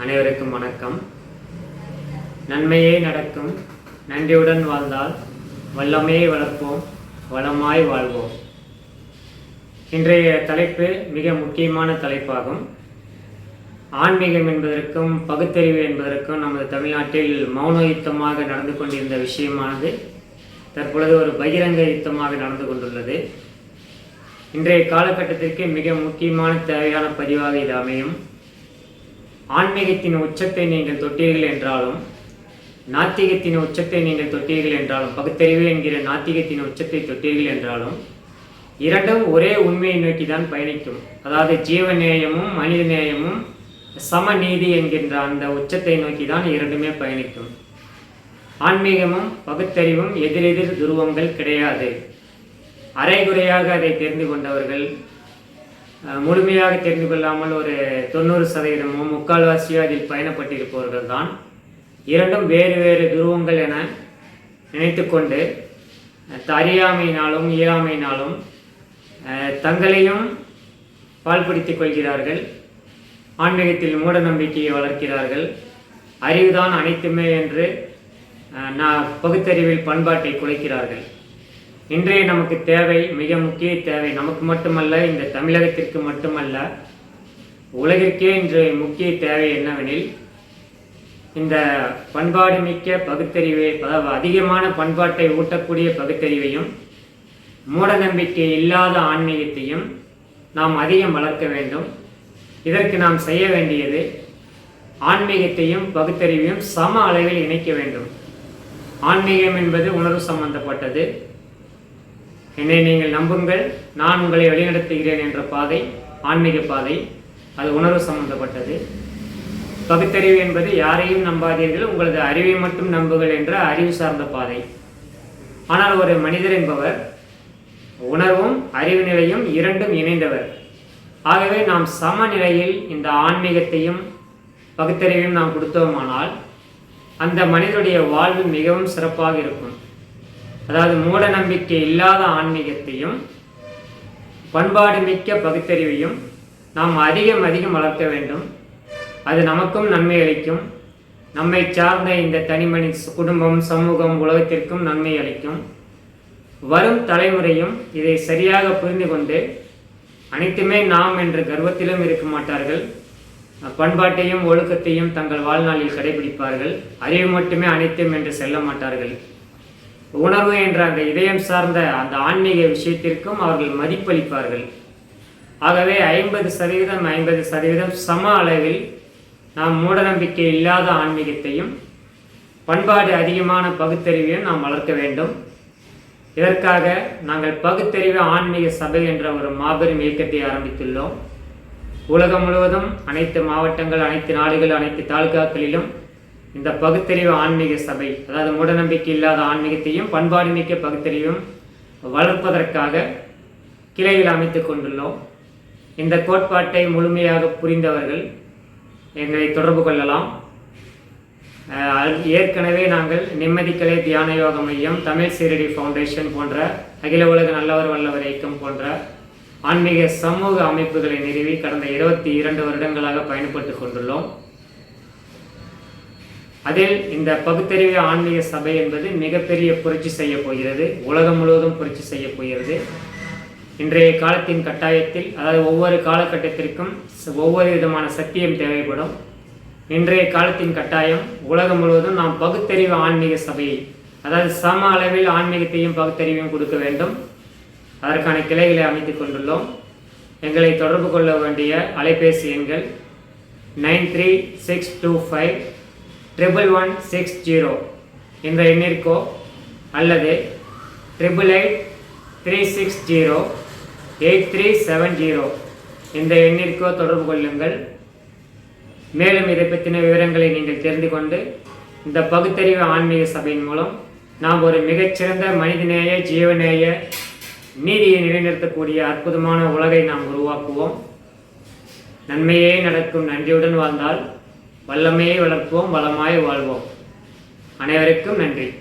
அனைவருக்கும் வணக்கம். நன்மையே நடக்கும். நன்றியுடன் வாழ்ந்தால் வல்லமையை வளர்ப்போம் வளமாய் வாழ்வோம். இன்றைய தலைப்பு மிக முக்கியமான தலைப்பாகும். ஆன்மீகம் என்பதற்கும் பகுத்தறிவு என்பதற்கும் நமது தமிழ்நாட்டில் மௌன யுத்தமாக நடந்து கொண்டிருந்த விஷயமானது தற்பொழுது ஒரு பகிரங்க யுத்தமாக நடந்து கொண்டுள்ளது. இன்றைய காலகட்டத்திற்கு மிக முக்கியமான தேவையான பதிவாக இது அமையும். ஆன்மீகத்தின் உச்சத்தை நீங்கள் தொட்டீர்கள் என்றாலும் நாத்திகத்தின் உச்சத்தை நீங்கள் தொட்டீர்கள் என்றாலும் பகுத்தறிவு என்கிற நாத்திகத்தின் உச்சத்தை தொட்டீர்கள் என்றாலும் இரண்டும் ஒரே உண்மையை நோக்கி தான் பயணிக்கும். அதாவது ஜீவநேயமும் மனித நேயமும் சமநீதி என்கின்ற அந்த உச்சத்தை நோக்கி தான் இரண்டுமே பயணிக்கும். ஆன்மீகமும் பகுத்தறிவும் எதிரெதிர் துருவங்கள் கிடையாது. அரைகுறையாக அதை தெரிந்து கொண்டவர்கள் முழுமையாக தெரிந்து கொள்ளாமல் ஒரு தொண்ணூறு சதவீதமோ முக்கால்வாசியோ அதில் பயணப்பட்டிருப்பவர்கள் தான் இரண்டும் வேறு வேறு துருவங்கள் என நினைத்துக்கொண்டு கொண்டு அறியாமையினாலும் இயலாமையினாலும் தங்களையும் பால்படுத்திக் கொள்கிறார்கள். ஆன்மீகத்தில் மூட நம்பிக்கையை வளர்க்கிறார்கள். அறிவுதான் அனைத்துமே என்று நான் பகுத்தறிவில் பண்பாட்டை குலைக்கிறார்கள். இன்றைய நமக்கு தேவை மிக முக்கிய தேவை நமக்கு மட்டுமல்ல இந்த தமிழகத்திற்கு மட்டுமல்ல உலகிற்கே இன்றைய முக்கிய தேவை என்னவெனில் இந்த பண்பாடு மிக்க பகுத்தறிவை அதிகமான பண்பாட்டை ஊட்டக்கூடிய பகுத்தறிவையும் மூடநம்பிக்கை இல்லாத ஆன்மீகத்தையும் நாம் அதிகம் வளர்க்க வேண்டும். இதற்கு நாம் செய்ய வேண்டியது ஆன்மீகத்தையும் பகுத்தறிவையும் சம அளவில் இணைக்க வேண்டும். ஆன்மீகம் என்பது உணர்வு சம்பந்தப்பட்டது. என்னை நீங்கள் நம்புங்கள் நான் உங்களை வழிநடத்துகிறேன் என்ற பாதை ஆன்மீக பாதை அது உணர்வு சம்பந்தப்பட்டது. பகுத்தறிவு என்பது யாரையும் நம்பாதீர்கள் உங்களது அறிவை மட்டும் நம்புங்கள் என்ற அறிவு சார்ந்த பாதை. ஆனால் ஒரு மனிதர் என்பவர் உணர்வும் அறிவு நிலையும் இரண்டும் இணைந்தவர். ஆகவே நாம் சமநிலையில் இந்த ஆன்மீகத்தையும் பகுத்தறிவையும் நாம் கொடுத்தோமானால் அந்த மனிதனுடைய வாழ்வு மிகவும் சிறப்பாக இருக்கும். அதாவது மூட நம்பிக்கை இல்லாத ஆன்மீகத்தையும் பண்பாடு மிக்க பகுத்தறிவையும் நாம் அதிகம் அதிகம் வளர்க்க வேண்டும். அது நமக்கும் நன்மை அளிக்கும். நம்மை சார்ந்த இந்த தனிமனி குடும்பம் சமூகம் உலகத்திற்கும் நன்மை அளிக்கும். வரும் தலைமுறையும் இதை சரியாக புரிந்து கொண்டு அனைத்துமே நாம் என்ற கர்வத்திலும் இருக்க மாட்டார்கள். பண்பாட்டையும் ஒழுக்கத்தையும் தங்கள் வாழ்நாளில் கடைபிடிப்பார்கள். அறிவு மட்டுமே அனைத்தும் என்று செல்ல மாட்டார்கள். உணர்வு என்ற அந்த இதயம் சார்ந்த அந்த ஆன்மீக விஷயத்திற்கும் அவர்கள் மதிப்பளிப்பார்கள். ஆகவே ஐம்பது சதவீதம் ஐம்பது சதவீதம் சம அளவில் நாம் மூடநம்பிக்கை இல்லாத ஆன்மீகத்தையும் பண்பாடு அதிகமான பகுத்தறிவையும் நாம் வளர்க்க வேண்டும். இதற்காக நாங்கள் பகுத்தறிவு ஆன்மீக சபை என்ற ஒரு மாபெரும் இயக்கத்தை ஆரம்பித்துள்ளோம். உலகம் முழுவதும் அனைத்து மாவட்டங்கள் அனைத்து நாடுகள் அனைத்து தாலுகாக்களிலும் இந்த பகுத்தறிவு ஆன்மீக சபை அதாவது மூடநம்பிக்கை இல்லாத ஆன்மீகத்தையும் பண்பாடு மிக்க பகுத்தறிவும் வளர்ப்பதற்காக கிளையில் அமைத்து கொண்டுள்ளோம். இந்த கோட்பாட்டை முழுமையாக புரிந்தவர்கள் எங்களை தொடர்பு கொள்ளலாம். ஏற்கனவே நாங்கள் நிம்மதிக்கலை தியான யோக மையம் தமிழ் சீரடி ஃபவுண்டேஷன் போன்ற அகில உலக நல்லவர் வல்லவர் இயக்கம் போன்ற ஆன்மீக சமூக அமைப்புகளை நிறுவி கடந்த இருபத்தி இரண்டு வருடங்களாக பயணப்பட்டு கொண்டுள்ளோம். அதில் இந்த பகுத்தறிவு ஆன்மீக சபை என்பது மிகப்பெரிய புரட்சி செய்ய போகிறது. உலகம் முழுவதும் புரட்சி செய்ய போகிறது. இன்றைய காலத்தின் கட்டாயத்தில் அதாவது ஒவ்வொரு காலகட்டத்திற்கும் ஒவ்வொரு விதமான சத்தியம் தேவைப்படும். இன்றைய காலத்தின் கட்டாயம் உலகம் முழுவதும் நாம் பகுத்தறிவு ஆன்மீக சபையை அதாவது சம அளவில் ஆன்மீகத்தையும் பகுத்தறிவையும் கொடுக்க வேண்டும். அதற்கான கிளைகளை அமைத்து கொண்டுள்ளோம். எங்களை தொடர்பு கொள்ள வேண்டிய அலைபேசி எண்கள் nine three six two five triple one six zero என்ற எண்ணிற்கோ அல்லது triple eight three six zero eight three seven zero இந்த எண்ணிற்கோ தொடர்பு கொள்ளுங்கள். மேலும் இதை பற்றின விவரங்களை நீங்கள் தெரிந்து கொண்டு இந்த பகுத்தறிவு ஆன்மீக சபையின் மூலம் நாம் ஒரு மிகச்சிறந்த மனிதநேய ஜீவநேய நீதியை நிலைநிறுத்தக்கூடிய அற்புதமான உலகை நாம் உருவாக்குவோம். நன்மையே நடக்கும் நன்றியுடன் வாழ்ந்தால் வல்லமையை வளர்ப்போம் வளமாய் வாழ்வோம். அனைவருக்கும் நன்றி.